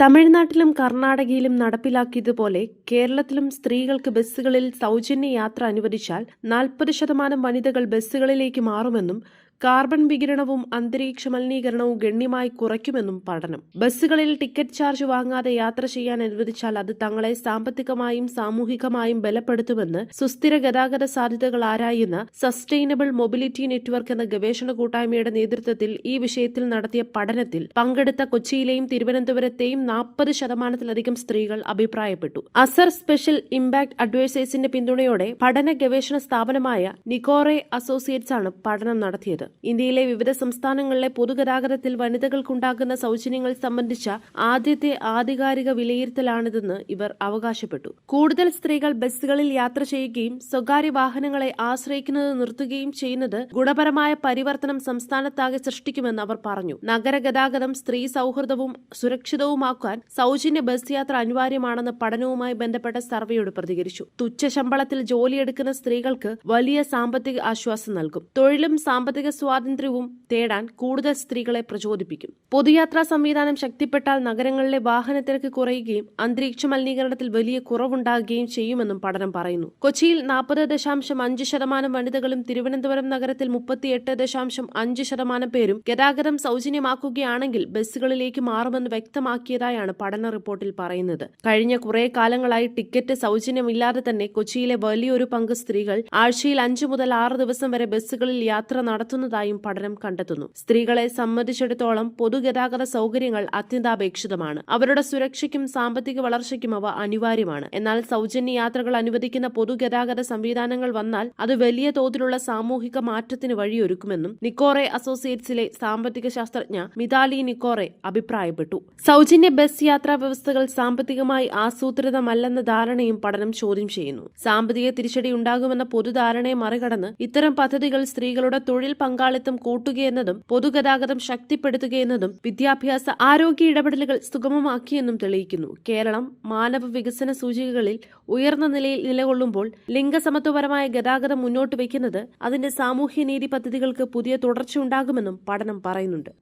തമിഴ്നാട്ടിലും കർണാടകയിലും നടപ്പിലാക്കിയതുപോലെ കേരളത്തിലും സ്ത്രീകൾക്ക് ബസ്സുകളിൽ സൗജന്യ യാത്ര അനുവദിച്ചാൽ നാൽപ്പത് ശതമാനം വനിതകൾ ബസ്സുകളിലേക്ക് മാറുമെന്നും കാർബൺ വികിരണവും അന്തരീക്ഷ മലിനീകരണവും ഗണ്യമായി കുറയ്ക്കുമെന്നും പഠനം. ബസ്സുകളിൽ ടിക്കറ്റ് ചാർജ് വാങ്ങാതെ യാത്ര ചെയ്യാൻ അനുവദിച്ചാൽ അത് തങ്ങളെ സാമ്പത്തികമായും സാമൂഹികമായും ബലപ്പെടുത്തുമെന്ന് സുസ്ഥിര ഗതാഗത സാധ്യതകൾ ആരായുന്ന സസ്റ്റൈനബിൾ മൊബിലിറ്റി നെറ്റ്വർക്ക് എന്ന ഗവേഷണ കൂട്ടായ്മയുടെ നേതൃത്വത്തിൽ ഈ വിഷയത്തിൽ നടത്തിയ പഠനത്തിൽ പങ്കെടുത്ത കൊച്ചിയിലെയും തിരുവനന്തപുരത്തെയും നാൽപ്പത് ശതമാനത്തിലധികം സ്ത്രീകൾ അഭിപ്രായപ്പെട്ടു. അസർ സ്പെഷ്യൽ ഇംപാക്ട് അഡ്വൈസേഴ്സിന്റെ പിന്തുണയോടെ പഠന ഗവേഷണ സ്ഥാപനമായ നിക്കോറെ അസോസിയേറ്റ്സ് ആണ് പഠനം നടത്തിയത്. ഇന്ത്യയിലെ വിവിധ സംസ്ഥാനങ്ങളിലെ പൊതുഗതാഗതത്തിൽ വനിതകൾക്കുണ്ടാകുന്ന സൗജന്യങ്ങൾ സംബന്ധിച്ച ആദ്യത്തെ ആധികാരിക വിലയിരുത്തലാണിതെന്ന് ഇവർ അവകാശപ്പെട്ടു. കൂടുതൽ സ്ത്രീകൾ ബസ്സുകളിൽ യാത്ര ചെയ്യുകയും സ്വകാര്യ വാഹനങ്ങളെ ആശ്രയിക്കുന്നത് നിർത്തുകയും ചെയ്യുന്നത് ഗുണപരമായ പരിവർത്തനം സംസ്ഥാനത്താകെ സൃഷ്ടിക്കുമെന്ന് അവർ പറഞ്ഞു. നഗര ഗതാഗതം സ്ത്രീ സൗഹൃദവും സുരക്ഷിതവുമാക്കാൻ സൗജന്യ ബസ് യാത്ര അനിവാര്യമാണെന്ന് പഠനവുമായി ബന്ധപ്പെട്ട സർവേയോട് പ്രതികരിച്ചു. തുച്ഛ ശമ്പളത്തിൽ ജോലിയെടുക്കുന്ന സ്ത്രീകൾക്ക് വലിയ സാമ്പത്തിക ആശ്വാസം നൽകും. തൊഴിലും സാമ്പത്തിക സ്വാതന്ത്ര്യവും തേടാൻ കൂടുതൽ സ്ത്രീകളെ പ്രചോദിപ്പിക്കും. പൊതുയാത്രാ സംവിധാനം ശക്തിപ്പെട്ടാൽ നഗരങ്ങളിലെ വാഹനത്തിരക്ക് കുറയുകയും അന്തരീക്ഷ മലിനീകരണത്തിൽ വലിയ കുറവുണ്ടാകുകയും ചെയ്യുമെന്നും പഠനം പറയുന്നു. കൊച്ചിയിൽ നാൽപ്പത് ദശാംശം അഞ്ച് ശതമാനം വനിതകളും തിരുവനന്തപുരം നഗരത്തിൽ മുപ്പത്തിയെട്ട് ദശാംശം അഞ്ച് ശതമാനം പേരും ഗതാഗതം സൗജന്യമാക്കുകയാണെങ്കിൽ ബസ്സുകളിലേക്ക് മാറുമെന്ന് വ്യക്തമാക്കിയതായാണ് പഠന റിപ്പോർട്ടിൽ പറയുന്നത്. കഴിഞ്ഞ കുറേ കാലങ്ങളായി ടിക്കറ്റ് സൗജന്യമില്ലാതെ തന്നെ കൊച്ചിയിലെ വലിയൊരു പങ്ക് സ്ത്രീകൾ ആഴ്ചയിൽ അഞ്ചു മുതൽ ആറ് ദിവസം വരെ ബസ്സുകളിൽ യാത്ര നടത്തുന്നതായും പഠനം കണ്ടെത്തുന്നു. സ്ത്രീകളെ സംബന്ധിച്ചിടത്തോളം പൊതുഗതാഗത സൗകര്യങ്ങൾ അത്യന്താപേക്ഷിതമാണ്. അവരുടെ സുരക്ഷയ്ക്കും സാമ്പത്തിക വളർച്ചയ്ക്കും അവ അനിവാര്യമാണ്. എന്നാൽ സൗജന്യ യാത്രകൾ അനുവദിക്കുന്ന പൊതുഗതാഗത സംവിധാനങ്ങൾ വന്നാൽ അത് വലിയ തോതിലുള്ള സാമൂഹിക മാറ്റത്തിന് വഴിയൊരുക്കുമെന്നും നിക്കോറെ അസോസിയേറ്റ്സിലെ സാമ്പത്തിക ശാസ്ത്രജ്ഞ മിതാലി നിക്കോറെ അഭിപ്രായപ്പെട്ടു. സൗജന്യ ബസ് യാത്രാ വ്യവസ്ഥകൾ സാമ്പത്തികമായി ആസൂത്രിതമല്ലെന്ന ധാരണയും പഠനം ചോദ്യം ചെയ്യുന്നു. സാമ്പത്തിക തിരിച്ചടി ഉണ്ടാകുമെന്ന പൊതുധാരണയെ മറികടന്ന് ഇത്തരം പദ്ധതികൾ സ്ത്രീകളുടെ തൊഴിൽ പങ്കാളിത്തം കൂട്ടുകയെന്നതും പൊതുഗതാഗതം ശക്തിപ്പെടുത്തുകയെന്നതും വിദ്യാഭ്യാസ ആരോഗ്യ ഇടപെടലുകൾ സുഗമമാക്കിയെന്നും തെളിയിക്കുന്നു. കേരളം മാനവ വികസന സൂചികകളിൽ ഉയർന്ന നിലയിൽ നിലകൊള്ളുമ്പോൾ ലിംഗസമത്വപരമായ ഗതാഗതം മുന്നോട്ട് വയ്ക്കുന്നത് അതിന്റെ സാമൂഹ്യനീതി പദ്ധതികൾക്ക് പുതിയ തുടർച്ചയുണ്ടാകുമെന്നും പഠനം പറയുന്നുണ്ട്.